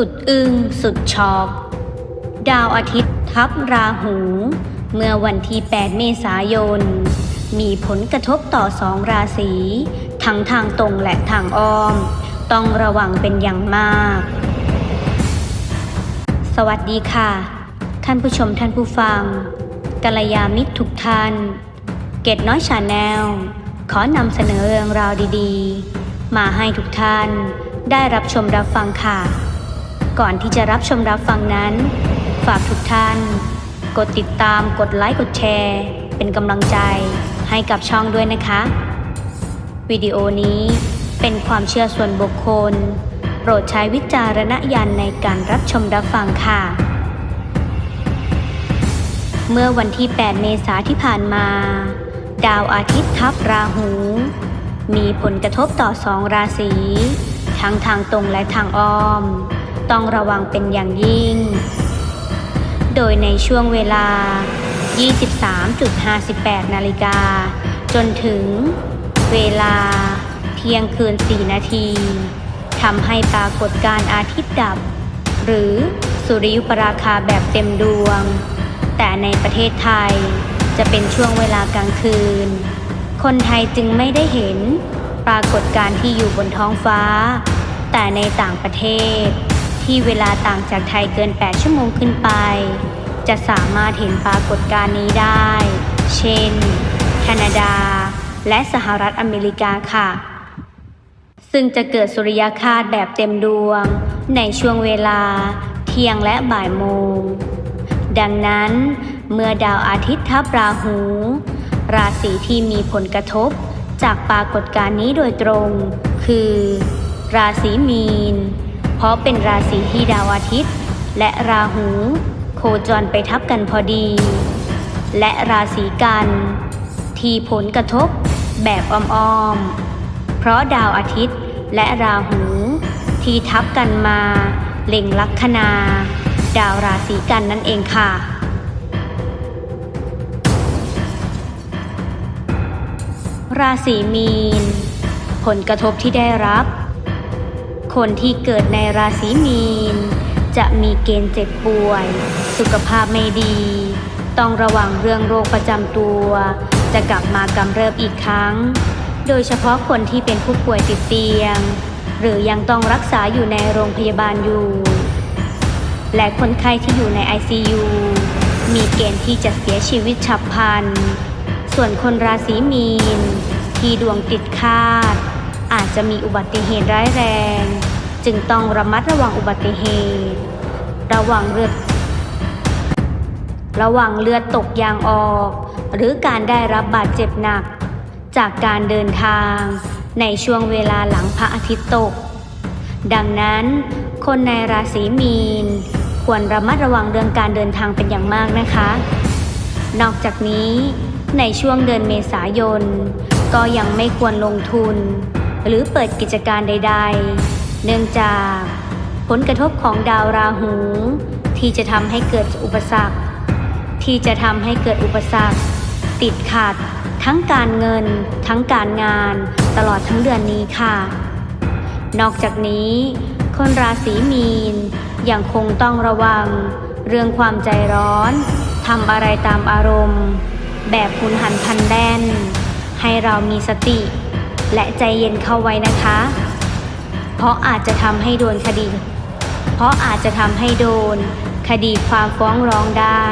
สุดอึง้งสุดช็อกดาวอาทิตย์ทับราหู เมื่อวันที่ 8 เมษายน มีผลกระทบต่อสองราศี ทั้งทางตรงและทางอ้อม ต้องระวังเป็นอย่างมาก สวัสดีค่ะ ท่านผู้ชมท่านผู้ฟังกัลยามิตรทุกท่าน เกตน้อยชาแนล ขอนำเสนอเรื่องราวดีๆ มาให้ทุกท่านได้รับชมรับฟังค่ะ ก่อนที่จะรับชมรับฟังนั้น ฝากทุกท่าน กดติดตามกดไลค์กดแชร์ เป็นกำลังใจให้กับช่องด้วยนะคะ วิดีโอนี้เป็นความเชื่อส่วนบุคคล โปรดใช้วิจารณญาณในการรับชมรับฟังค่ะ เมื่อวันที่ 8 เมษาที่ผ่านมา ดาวอาทิตย์ทับราหู มีผลกระทบต่อสองราศีทั้งทางตรงและทางอ้อม ต้องระวังเป็นอย่างยิ่ง โดยในช่วงเวลา 23.58 นาฬิกา จนถึงเวลาเที่ยงคืน 4 นาทีทำให้ปรากฏการอาทิตย์ดับ หรือสุริยุปราคาแบบเต็มดวง แต่ในประเทศไทยจะเป็นช่วงเวลากลางคืน คนไทยจึงไม่ได้เห็นปรากฏการณ์ที่อยู่บนท้องฟ้า แต่ในต่างประเทศ ที่เวลาต่างจากไทยเกิน 8 ชั่วโมงขึ้นไป จะสามารถเห็นปรากฏการณ์นี้ได้ เช่น แคนาดา และสหรัฐอเมริกาค่ะ ซึ่งจะเกิดสุริยคาสแบบเต็มดวง ในช่วงเวลาเที่ยงและบ่ายโมง ดังนั้น เมื่อดาวอาทิตย์ทับราหู ราศีที่มีผลกระทบจากปรากฏการณ์นี้โดยตรง คือ ราศีมีน เพราะเป็นราศีที่ดาวอาทิตย์ และราหู โคจรไปทับกันพอดี และราศีกัน ที่ผลกระทบแบบอ้อมๆ เพราะดาวอาทิตย์และราหู ที่ทับกันมาเล็งลัคนา ดาวราศีกันนั่นเองค่ะราศีมีน ผลกระทบที่ได้รับ คนที่เกิดในราศีมีน จะมีเกณฑ์เจ็บป่วย สุขภาพไม่ดี ต้องระวังเรื่องโรคประจำตัว จะกลับมากำเริบอีกครั้ง โดยเฉพาะคนที่เป็นผู้ป่วยติดเตียง หรือยังต้องรักษาอยู่ในโรงพยาบาลอยู่ และคนไข้ที่อยู่ใน ICU มีเกณฑ์ที่จะเสียชีวิตฉับพลัน ส่วนคนราศีมีน ที่ดวงติดคาดอาจจะมีอุบัติเหตุร้ายแรง จึงต้องระมัดระวังอุบัติเหตุ ระวังเลือด ระวังเลือดตกยางออก หรือการได้รับบาดเจ็บหนัก จากการเดินทางในช่วงเวลาหลังพระอาทิตย์ตก ดังนั้น คนในราศีมีน ควรระมัดระวังเรื่องการเดินทางเป็นอย่างมากนะคะ นอกจากนี้ในช่วงเดือนเมษายน ก็ยังไม่ควรลงทุน หรือเปิดกิจการใด ๆ เนื่องจากผลกระทบของดาวราหู ที่จะทำให้เกิดอุปสรรค ที่จะทำให้เกิดอุปสรรค ติดขัด ทั้งการเงิน ทั้งการงาน ตลอดทั้งเดือนนี้ค่ะ นอกจากนี้ คนราศีมีนยังคงต้องระวัง เรื่องความใจร้อนทำอะไรตามอารมณ์ แบบหุนหันพลันแล่นให้เรามีสติ และใจเย็นเข้าไว้นะคะ เพราะอาจจะทำให้โดนคดี เพราะอาจจะทำให้โดน คดีความฟ้องร้องได้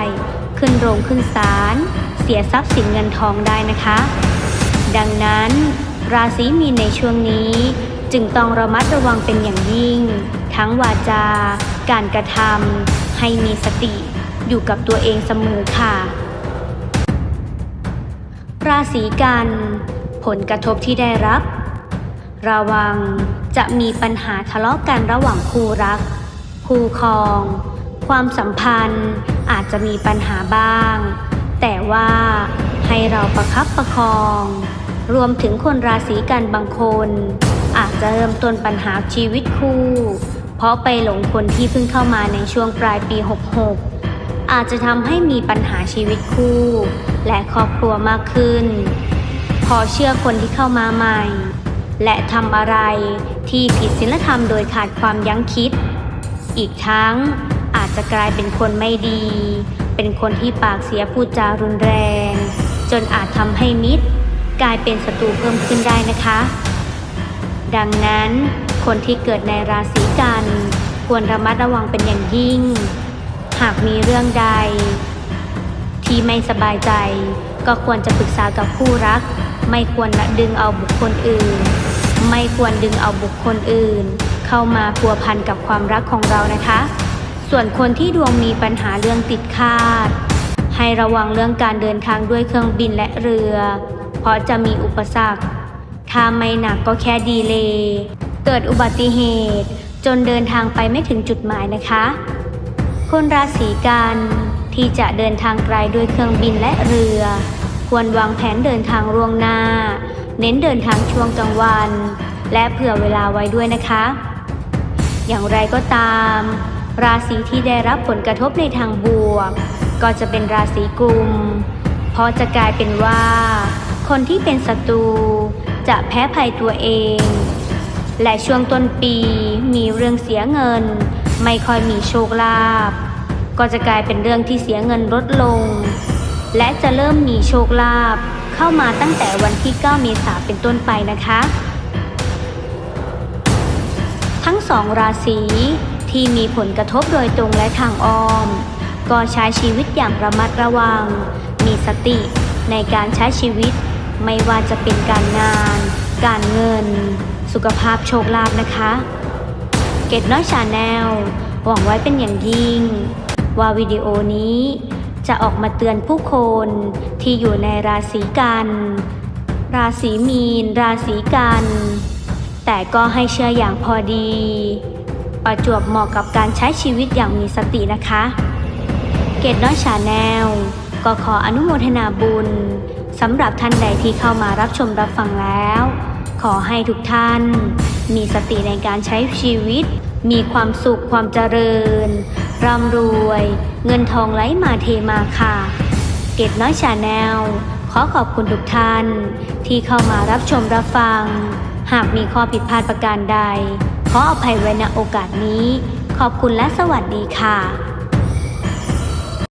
ขึ้นโรงขึ้นศาลเสียทรัพย์สินเงินทองได้นะคะ ดังนั้น ราศีมีนในช่วงนี้จึงต้องระมัดระวังเป็นอย่างยิ่ง ทั้งวาจา การกระทำให้มีสติ อยู่กับตัวเองเสมอค่ะ ราศีกัน ผลกระทบที่ได้รับ ระวังจะมีปัญหาทะเลาะกันระหว่างคู่รัก คู่ครอง ความสัมพันธ์อาจจะมีปัญหาบ้าง แต่ว่าให้เราประคับประคอง รวมถึงคนราศีกันบางคน อาจจะเริ่มต้นปัญหาชีวิตคู่ เพราะไปหลงคนที่เพิ่งเข้ามาในช่วงปลายปี 66 อาจจะทำให้มีปัญหาชีวิตคู่ และครอบครัวมากขึ้น พอเชื่อคนที่เข้ามาใหม่ และทำอะไรที่ผิดศีลธรรมโดยขาดความยั้งคิด อีกทั้งอาจจะกลายเป็นคนไม่ดี เป็นคนที่ปากเสียพูดจารุนแรง จนอาจทำให้มิตร กลายเป็นศัตรูเพิ่มขึ้นได้นะคะ ดังนั้นคนที่เกิดในราศีกัน ควรระมัดระวังเป็นอย่างยิ่ง หากมีเรื่องใด ที่ไม่สบายใจ ก็ควรจะปรึกษากับคู่รัก ไม่ควรดึงเอาบุคคลอื่น ไม่ควรดึงเอาบุคคลอื่น เข้ามาพัวพันกับความรักของเรานะคะ ส่วนคนที่ดวงมีปัญหาเรื่องติดคาด ให้ระวังเรื่องการเดินทางด้วยเครื่องบินและเรือ เพราะจะมีอุปสรรค ถ้าไม่หนักก็แค่ดีเลย์เกิดอุบัติเหตุ จนเดินทางไปไม่ถึงจุดหมายนะคะ คนราศีกันที่จะเดินทางไกลด้วยเครื่องบินและเรือ ควรวางแผนเดินทางล่วงหน้า เน้นเดินทางช่วงกลางวัน และเผื่อเวลาไว้ด้วยนะคะ อย่างไรก็ตาม ราศีที่ได้รับผลกระทบในทางบวก ก็จะเป็นราศีกุม เพราะจะกลายเป็นว่า คนที่เป็นศัตรูจะแพ้ภัยตัวเอง และช่วงต้นปีมีเรื่องเสียเงิน ไม่ค่อยมีโชคลาภก็จะกลายเป็นเรื่องที่เสียเงินลดลง และจะเริ่มมีโชคลาภเข้ามาตั้งแต่วันที่ 9 เมษายนเป็นต้นไปนะคะ ทั้งสองราศีที่มีผลกระทบโดยตรงและทางอ้อม ก็ใช้ชีวิตอย่างระมัดระวัง มีสติในการใช้ชีวิต ไม่ว่าจะเป็นการงาน การเงิน สุขภาพโชคลาภนะคะ เกตน้อยชาแนลหวังไว้เป็นอย่างยิ่ง ว่าวิดีโอนี้ จะออกมาเตือนผู้คนที่อยู่ในราศีกัน ราศีมีน ราศีกัน แต่ก็ให้เชื่ออย่างพอดี ประจวบเหมาะกับการใช้ชีวิตอย่างมีสตินะคะ เกตน้อยชาแนลก็ขออนุโมทนาบุญสำหรับท่านใดที่เข้ามารับชมรับฟังแล้ว ขอให้ทุกท่าน มีสติในการใช้ชีวิต มีความสุขความเจริญ ร่ำรวย เงินทองไหลมาเทมาค่ะ เกตน้อยชาแนล ขอขอบคุณทุกท่าน ที่เข้ามารับชมรับฟัง หากมีข้อผิดพลาดประการใด ขออภัยไว้ณโอกาสนี้ ขอบคุณและสวัสดีค่ะ